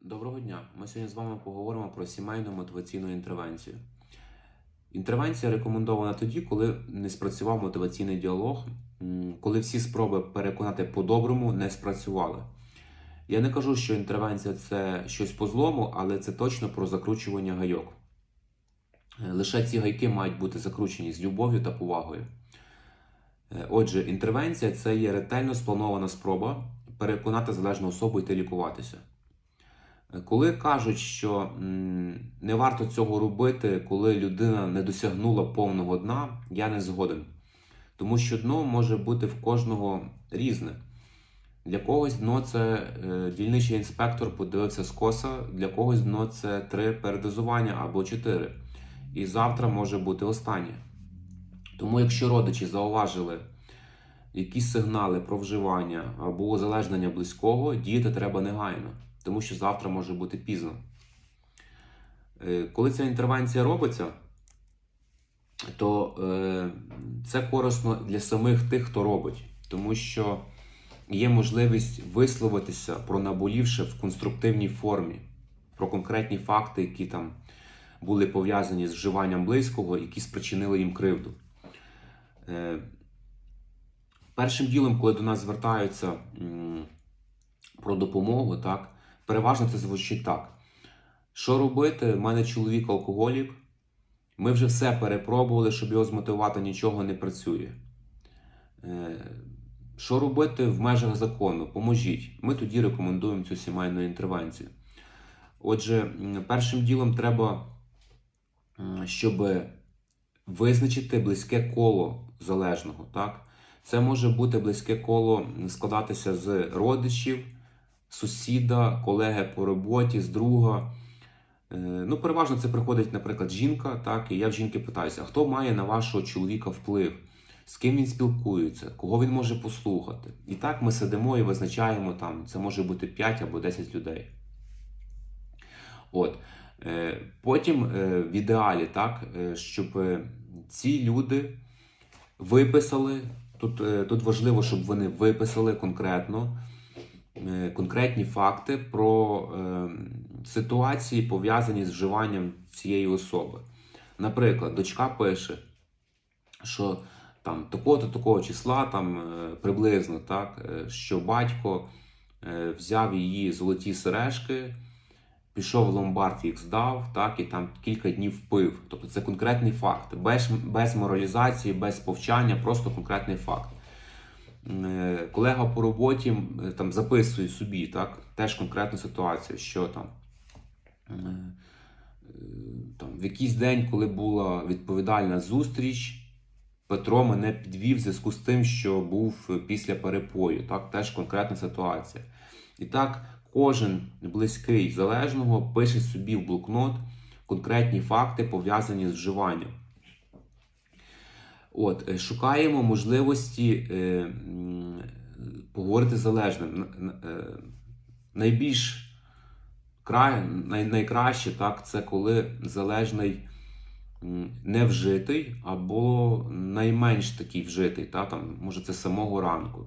Доброго дня! Ми сьогодні з вами поговоримо про сімейну мотиваційну інтервенцію. Інтервенція рекомендована тоді, коли не спрацював мотиваційний діалог, коли всі спроби переконати по-доброму не спрацювали. Я не кажу, що інтервенція це щось по злому, але це точно про закручування гайок. Е, Лише ці гайки мають бути закручені з любов'ю та повагою. Е, Отже, інтервенція це є ретельно спланована спроба переконати залежну особу йти лікуватися. Е, Коли кажуть, що не варто цього робити, коли людина не досягнула повного дна, я не згоден. Тому що дно може бути в кожного різне. Для когось дно це дільничий інспектор подивився скоса, для когось дно це три передозування або чотири. І завтра може бути останнє. Тому, якщо родичі зауважили якісь сигнали про вживання або узалежнення близького, діяти треба негайно, тому що завтра може бути пізно. Е, Коли ця інтервенція робиться, то е, це корисно для самих тих, хто робить, тому що є можливість висловитися про наболівше в конструктивній формі, про конкретні факти, які там були пов'язані з вживанням близького, які спричинили їм кривду. Е, Першим ділом, коли до нас звертаються про допомогу, так, переважно це звучить так. Що робити? У мене чоловік алкоголік. Ми вже все перепробували, щоб його змотивувати, нічого не працює. Е, Що робити в межах закону? Поможіть. Ми тоді рекомендуємо цю сімейну інтервенцію. Отже, першим ділом треба, щоб визначити близьке коло залежного. Так? Це може бути близьке коло складатися з родичів, сусіда, колеги по роботі, з друга. Е, Ну, переважно це приходить, наприклад, жінка, так, і я в жінки питаюся, хто має на вашого чоловіка вплив, з ким він спілкується, кого він може послухати. І так ми сидимо і визначаємо там, це може бути 5 або 10 людей. От. Е, Потім е, в ідеалі, так, е, щоб ці люди виписали. Тут, тут важливо, щоб вони виписали конкретно конкретні факти про ситуації, пов'язані з вживанням цієї особи. Наприклад, дочка пише, що там такого-то такого числа, там приблизно, так, що батько взяв її золоті сережки, пішов в ломбард, їх здав, так, і там кілька днів пив. Тобто це конкретний факт, без, без моралізації, без повчання, просто конкретний факт. Е, Колега по роботі е, там записує собі, так, теж конкретну ситуацію, що там. е, Там, в якийсь день, коли була відповідальна зустріч, Петро мене підвів в зв'язку з тим, що був після перепою. Так, теж конкретна ситуація. І так, кожен близький залежного пише собі в блокнот конкретні факти, пов'язані з вживанням. От, е, шукаємо можливості е, поговорити з залежним. Е, Найбільш край, най, найкраще так, це коли залежний не вжитий або найменш такий вжитий, та, там, може це самого ранку.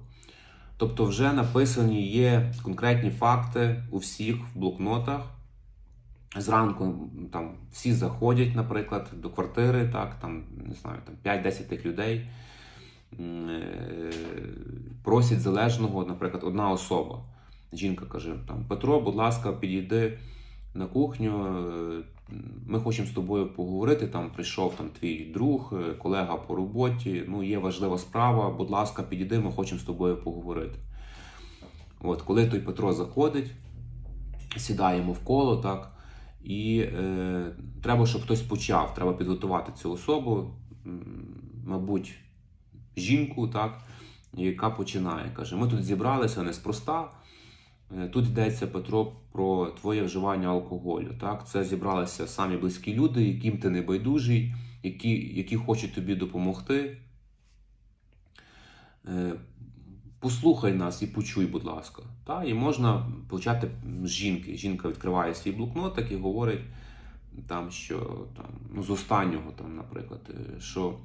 Тобто вже написані є конкретні факти у всіх в блокнотах. Зранку там всі заходять, наприклад, до квартири, так, там, не знаю, там 5-10 тих людей. Е, Просять залежного, наприклад, одна особа. Жінка каже: там, Петро, будь ласка, підійди на кухню. е, Ми хочемо з тобою поговорити. Там прийшов там твій друг, е, колега по роботі. Ну, є важлива справа. Будь ласка, підійди, ми хочемо з тобою поговорити. От, коли той Петро заходить, сідаємо в коло, так. І е, треба, щоб хтось почав. Треба підготувати цю особу, мабуть, жінку, так, яка починає. Каже: ми тут зібралися неспроста. Е, Тут йдеться Петро про твоє вживання алкоголю. Так? Це зібралися самі близькі люди, яким ти не байдужий, які, які хочуть тобі допомогти. Е, Послухай нас і почуй, будь ласка. Та? І можна почати з жінки. Жінка відкриває свій блокнотик і говорить, там, що там, ну, з останнього, там, наприклад, е, що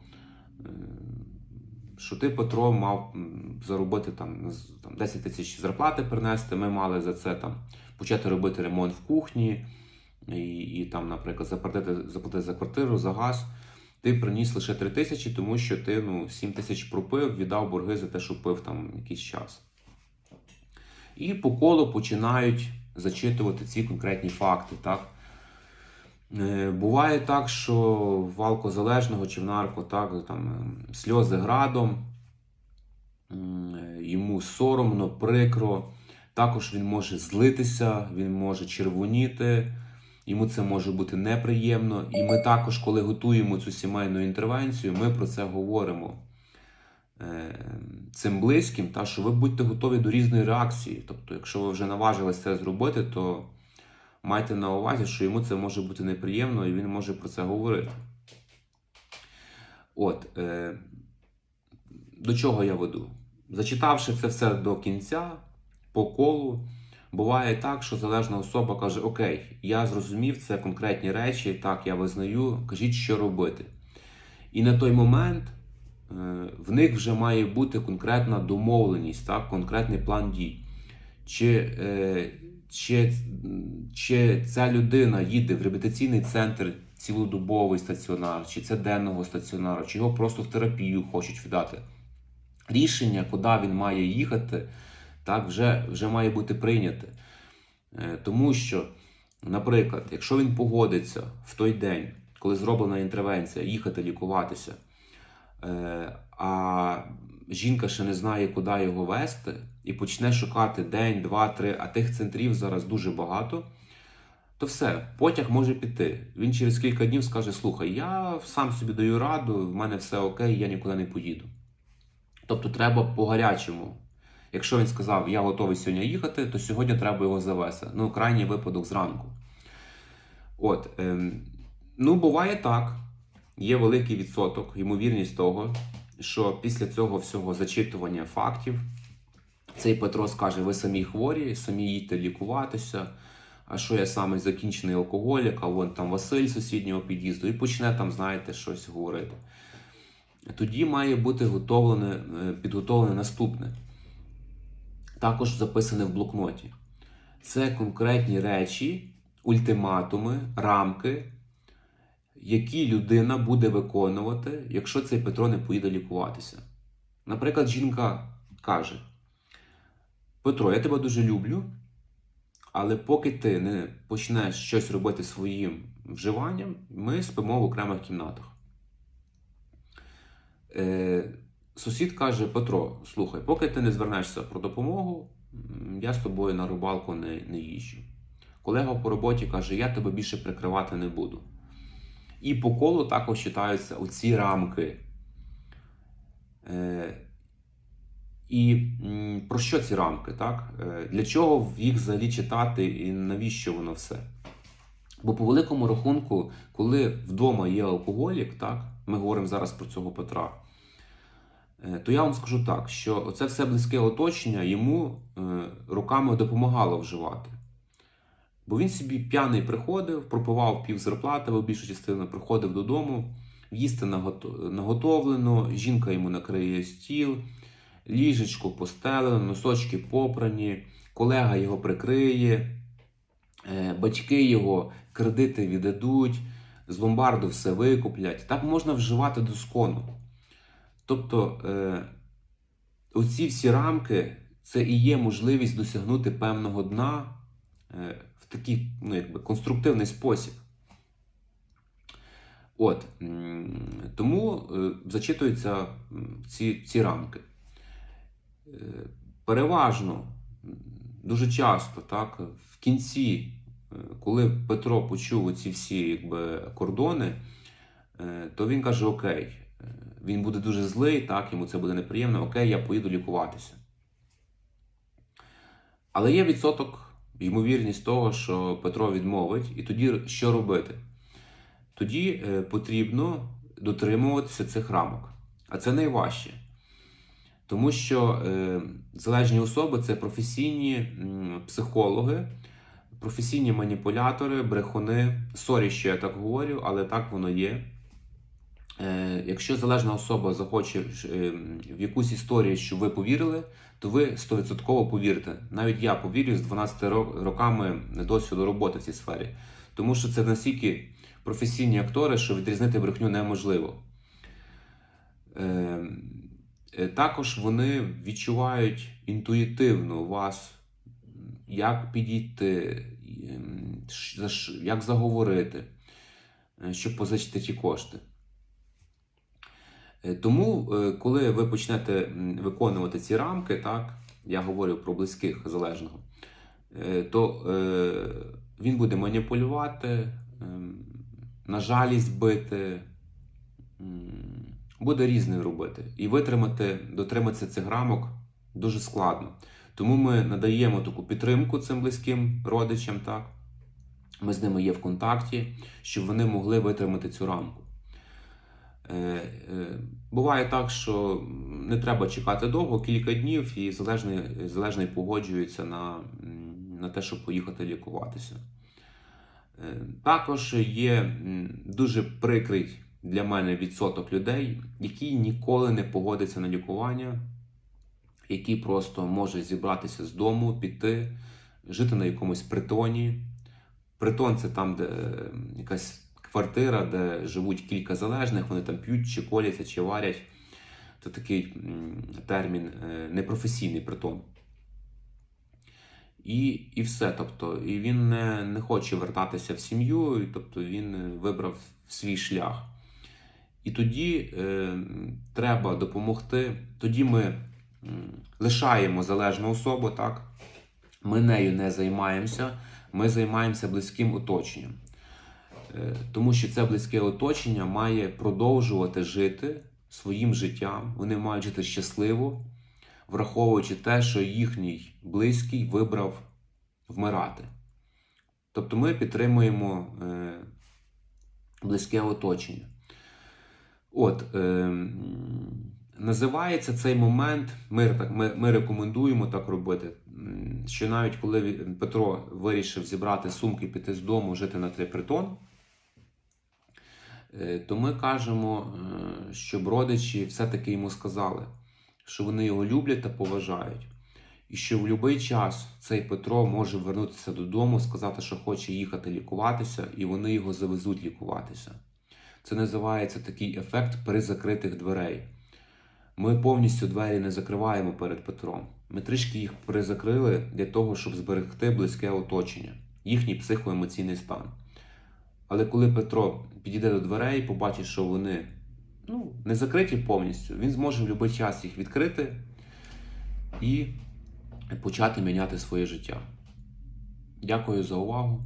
що ти, Петро, мав заробити там, там 10 тисяч зарплати принести. Ми мали за це там почати робити ремонт в кухні і, і там, наприклад, заплатити, заплатити за квартиру, за газ. Ти приніс лише 3 тисячі, тому що ти ну, 7 тисяч пропив, віддав борги за те, що пив там якийсь час. І по колу починають зачитувати ці конкретні факти. Так? Е, Буває так, що в алкозалежного чи в нарко так, там, е, сльози градом, е, йому соромно, прикро. Також він може злитися, він може червоніти, йому це може бути неприємно. І ми також, коли готуємо цю сімейну інтервенцію, ми про це говоримо цим близьким, та що ви будьте готові до різної реакції. Тобто, якщо ви вже наважились це зробити, то майте на увазі, що йому це може бути неприємно, і він може про це говорити. От, е, до чого я веду? Зачитавши це все до кінця, по колу, буває так, що залежна особа каже: Окей, я зрозумів, це конкретні речі, так, я визнаю, кажіть, що робити. І на той момент е, в них вже має бути конкретна домовленість, так, конкретний план дій. Чи, е, чи, чи ця людина їде в реабілітаційний центр цілодобовий стаціонар, чи це денного стаціонару, чи його просто в терапію хочуть віддати. Рішення, куди він має їхати, так, вже, вже має бути прийняте. Е, Тому що, наприклад, якщо він погодиться в той день, коли зроблена інтервенція, їхати лікуватися, е, а жінка ще не знає, куди його вести, і почне шукати день, два, три, а тих центрів зараз дуже багато, то все, потяг може піти. Він через кілька днів скаже: Слухай, я сам собі даю раду, в мене все окей, я нікуди не поїду. Тобто треба по-гарячому. Якщо він сказав, я готовий сьогодні їхати, то сьогодні треба його завести. Ну, крайній випадок зранку. От, ем, ну, буває так. Є великий відсоток, ймовірність того, що після цього всього зачитування фактів цей Петро скаже: ви самі хворі, самі їдьте лікуватися. А що я саме закінчений алкоголік, а вон там Василь сусіднього під'їзду, і почне там, знаєте, щось говорити. Тоді має бути готовлене, е, підготовлене наступне. Також записане в блокноті. Це конкретні речі, ультиматуми, рамки, які людина буде виконувати, якщо цей Петро не поїде лікуватися. Наприклад, жінка каже: Петро, я тебе дуже люблю, але поки ти не почнеш щось робити своїм вживанням, ми спимо в окремих кімнатах. Е, сусід каже: Петро, слухай, поки ти не звернешся про допомогу, я з тобою на рибалку не, не їжджу. Колега по роботі каже: я тебе більше прикривати не буду. І по колу також читаються оці рамки. Е, і про що ці рамки? Так? Е, Для чого їх взагалі читати і навіщо воно все? Бо по великому рахунку, коли вдома є алкоголік, так, ми говоримо зараз про цього Петра, е, то я вам скажу так, що оце все близьке оточення йому е, руками допомагало вживати. Бо він собі п'яний приходив, пропивав пів зарплати, або більшу частину приходив додому, їсти наготовлено, жінка йому накриє стіл, ліжечко постелено, носочки попрані, колега його прикриє, е, батьки його кредити віддадуть, з ломбарду все викуплять. Так можна вживати доскону. Тобто, е, оці всі рамки це і є можливість досягнути певного дна е, в такий ну, якби, конструктивний спосіб. От, тому зачитуються ці, ці рамки. Переважно, дуже часто, так, в кінці, е, коли Петро почув ці всі якби, кордони, е, то він каже: Окей, е, він буде дуже злий, так, йому це буде неприємно, окей, я поїду лікуватися. Але є відсоток, ймовірність того, що Петро відмовить, і тоді що робити? Тоді потрібно дотримуватися цих рамок. А це найважче. Тому що е, залежні особи це професійні психологи, професійні маніпулятори, брехуни. Сорі, що я так говорю, але так воно є. Е, Якщо залежна особа захоче е, в якусь історію, щоб ви повірили, то ви 100% повірите. Навіть я повірю з 12 роками досвіду роботи в цій сфері. Тому що це настільки професійні актори, що відрізнити брехню неможливо. Е, Також вони відчувають інтуїтивно вас, як підійти, ем, як заговорити, е, щоб позичити ті кошти. Е, Тому, коли ви почнете виконувати ці рамки, так, я говорю про близьких залежного, то він буде маніпулювати, ем, на жалість бити, буде різне робити. І витримати, дотриматися цих рамок дуже складно. Тому ми надаємо таку підтримку цим близьким родичам, так? Ми з ними є в контакті, щоб вони могли витримати цю рамку. Е, е, Буває так, що не треба чекати довго, кілька днів, і залежний, залежний погоджується на, на те, щоб поїхати лікуватися. Е, Також є дуже прикрий для мене відсоток людей, які ніколи не погодяться на лікування, які просто можуть зібратися з дому, піти, жити на якомусь притоні. Притон це там, де якась квартира, де живуть кілька залежних, вони там п'ють, чи коляться, чи варять. Це такий термін е, непрофесійний притон. І, і все. Тобто, і він не, не хоче вертатися в сім'ю, тобто він е, вибрав свій шлях. І тоді е, треба допомогти. Тоді ми м, лишаємо залежну особу, так? Ми нею не займаємося, ми займаємося близьким оточенням. Е, Тому що це близьке оточення має продовжувати жити своїм життям. Вони мають жити щасливо, враховуючи те, що їхній близький вибрав вмирати. Тобто ми підтримуємо е, близьке оточення. От, е, називається цей момент, ми, так, ми, ми рекомендуємо так робити, що навіть коли Петро вирішив зібрати сумки, піти з дому, жити на трипритон, е, то ми кажемо, е, щоб родичі все-таки йому сказали, що вони його люблять та поважають. І що в будь-який час цей Петро може вернутися додому, сказати, що хоче їхати лікуватися, і вони його завезуть лікуватися. Це називається такий ефект при закритих дверей. Ми повністю двері не закриваємо перед Петром. Ми трішки їх призакрили для того, щоб зберегти близьке оточення, їхній психоемоційний стан. Але коли Петро підійде до дверей і побачить, що вони ну, не закриті повністю, він зможе в будь-який час їх відкрити і почати міняти своє життя. Дякую за увагу.